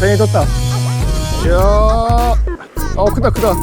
뱅이 떴다. 이야, 어 크다 크다.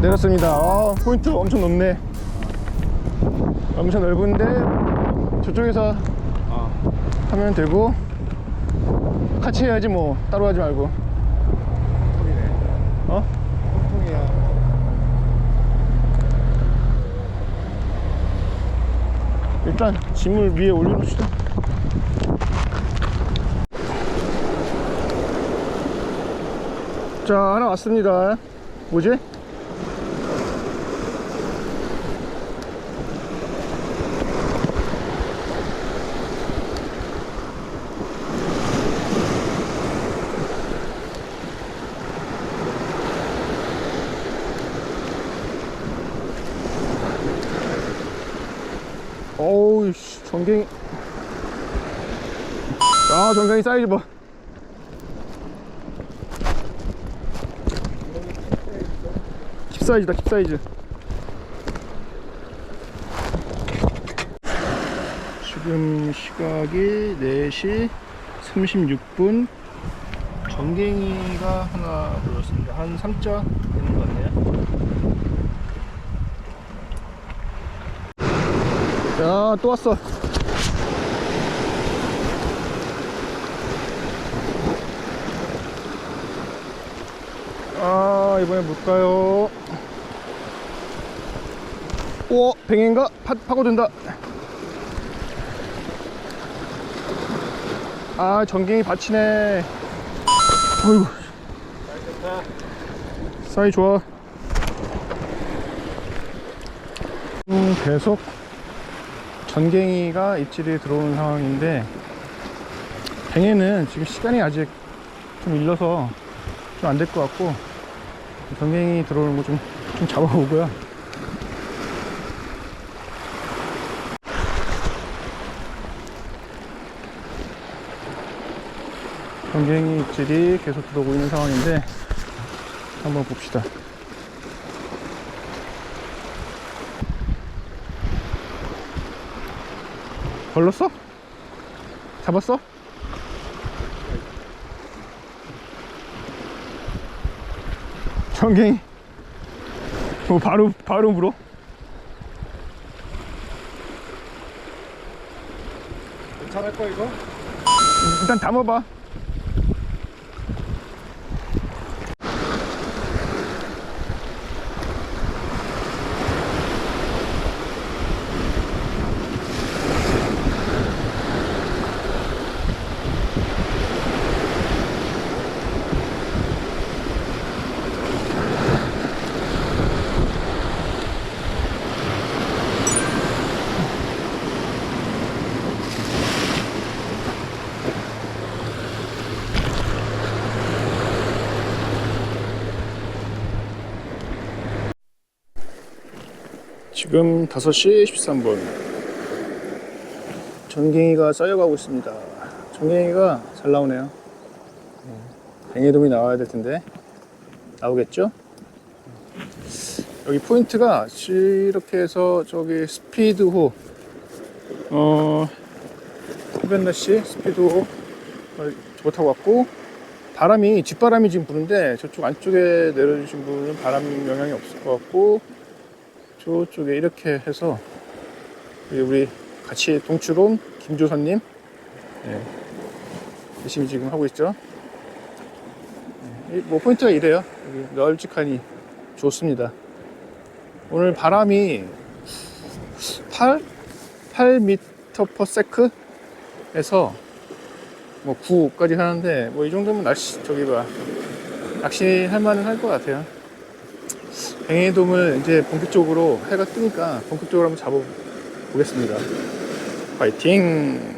내렸습니다. 아, 포인트 엄청 높네. 엄청 넓은데 저쪽에서 하면 되고 같이 해야지 뭐 따로 하지 말고. 어? 통이야. 일단 짐을 위에 올려놓읍시다. 자, 하나 왔습니다. 뭐지? 어우, 씨, 전갱이. 아, 전갱이 사이즈 봐. 킵사이즈다, 킵사이즈. 지금 시각이 4시 36분. 전갱이가 하나 들었습니다. 한 3자 되는 것 같네요. 야, 또 왔어. 아, 이번에 뭘까요? 오, 뱅인가? 파, 파고든다. 아, 전갱이 받치네. 어이구. 사이 좋아. 음, 계속 전갱이가 입질이 들어오는 상황인데 뱅에는 지금 시간이 아직 좀 일러서 좀 안 될 것 같고 전갱이 들어오는 거 좀 좀 잡아보고요 전갱이 입질이 계속 들어오고 있는 상황인데 한번 봅시다 걸렸어? 잡았어? 전갱이 뭐 바로 바로 물어 괜찮을 거 이거? 일단 담아봐 지금 5시 13분. 전갱이가 쌓여가고 있습니다. 전갱이가 잘 나오네요. 뱅에돔이 나와야 될 텐데. 나오겠죠? 여기 포인트가 이렇게 해서 저기 스피드호. 어 헤벤러시 스피드호. 저거 타고 왔고 바람이 뒷바람이 지금 부는데 저쪽 안쪽에 내려주신 분은 바람 영향이 없을 것 같고 저쪽에 이렇게 해서 우리 같이 동출 온 김조선님 예, 열심히 지금 하고 있죠. 예, 뭐 포인트가 이래요. 여기 널찍하니 좋습니다. 오늘 바람이 8 8m per sec에서 뭐 9까지 하는데 뭐 이 정도면 날씨 저기 봐 낚시 할 만은 할 것 같아요. 뱅에돔을 이제 본격적으로 해가 뜨니까 본격적으로 한번 잡아보겠습니다. 파이팅!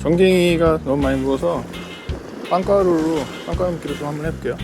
전갱이가 너무 많이 묵어서 빵가루로 빵가루 먹기로 좀 한번 해볼게요.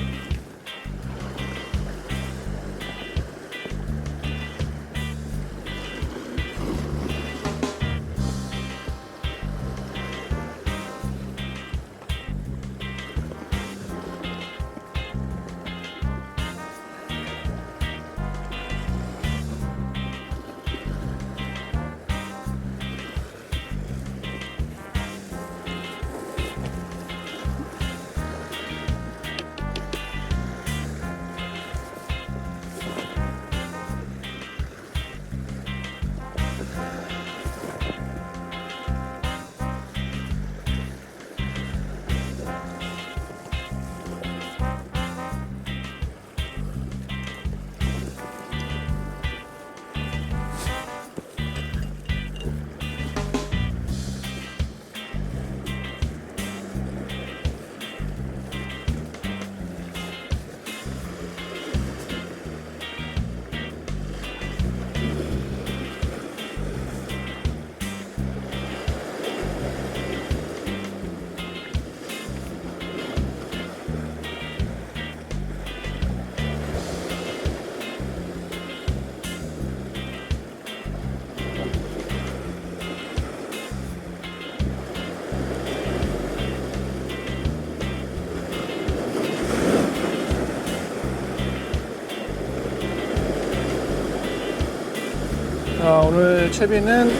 오늘 채비는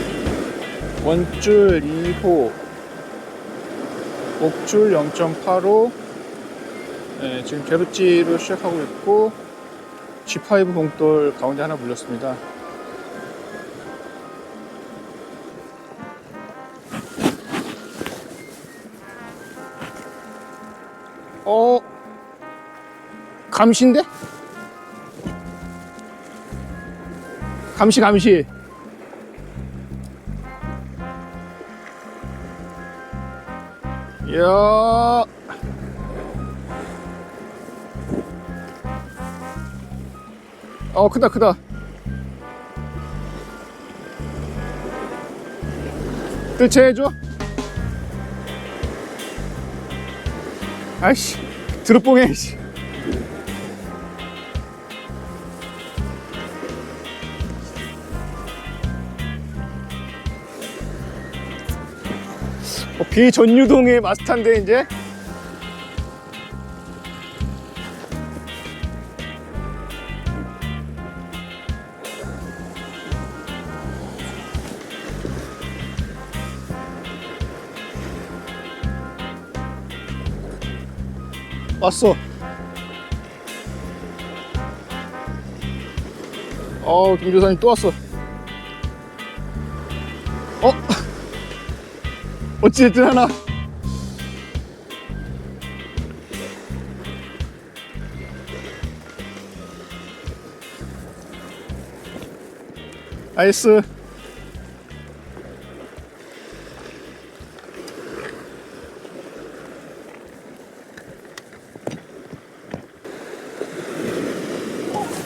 원줄 2호, 목줄 0.85, 네, 지금 게르찌로 시작하고 있고 G5 봉돌 가운데 하나 물렸습니다. 어, 감시인데? 감시 감시 이야. 어 크다 크다. 뜰채해줘. 아이씨 드롭봉해 씨. 비전유동의 마스터인데 이제? 왔어. 어 김조사님 또 왔어 어 어찌됐든 하나. 나이스.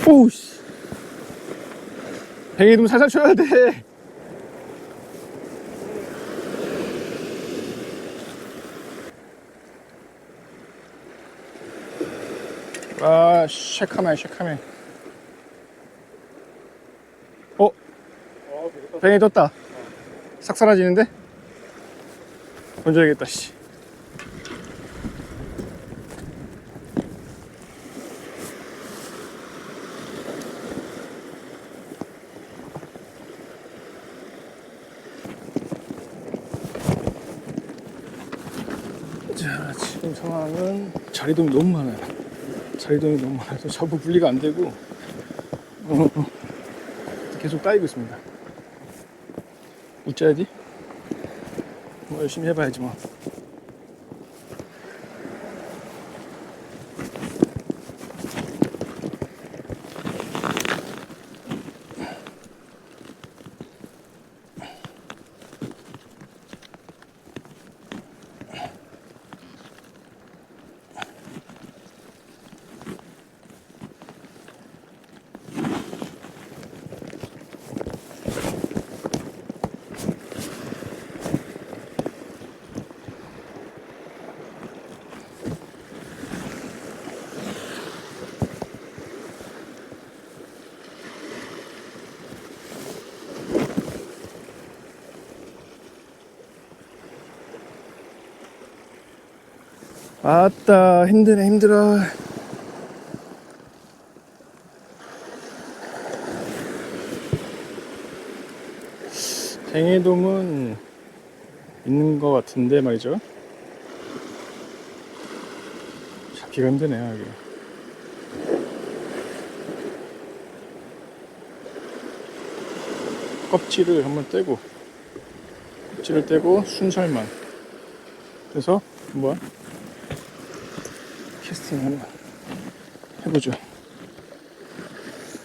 오우씨. 뱅이 좀 살살 쳐야 돼 아, 쉐카맨, 쉐카맨. 어? 뱅이 떴다. 싹 사라지는데? 던져야겠다, 씨. 자, 지금 상황은 자리돔이 너무 많아요. 자리돔이 너무 많아서 잡부 분리가 안 되고 어, 계속 따이고 있습니다. 웃자야지. 뭐 열심히 해봐야지 뭐. 아따 힘드네 힘들어. 갱해돔은 있는 것 같은데 말이죠. 잡기가 힘드네요 여기 껍질을 한번 떼고 껍질을 떼고 순살만. 그래서 한번 캐스팅 한번 해보죠.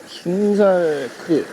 순살 크릴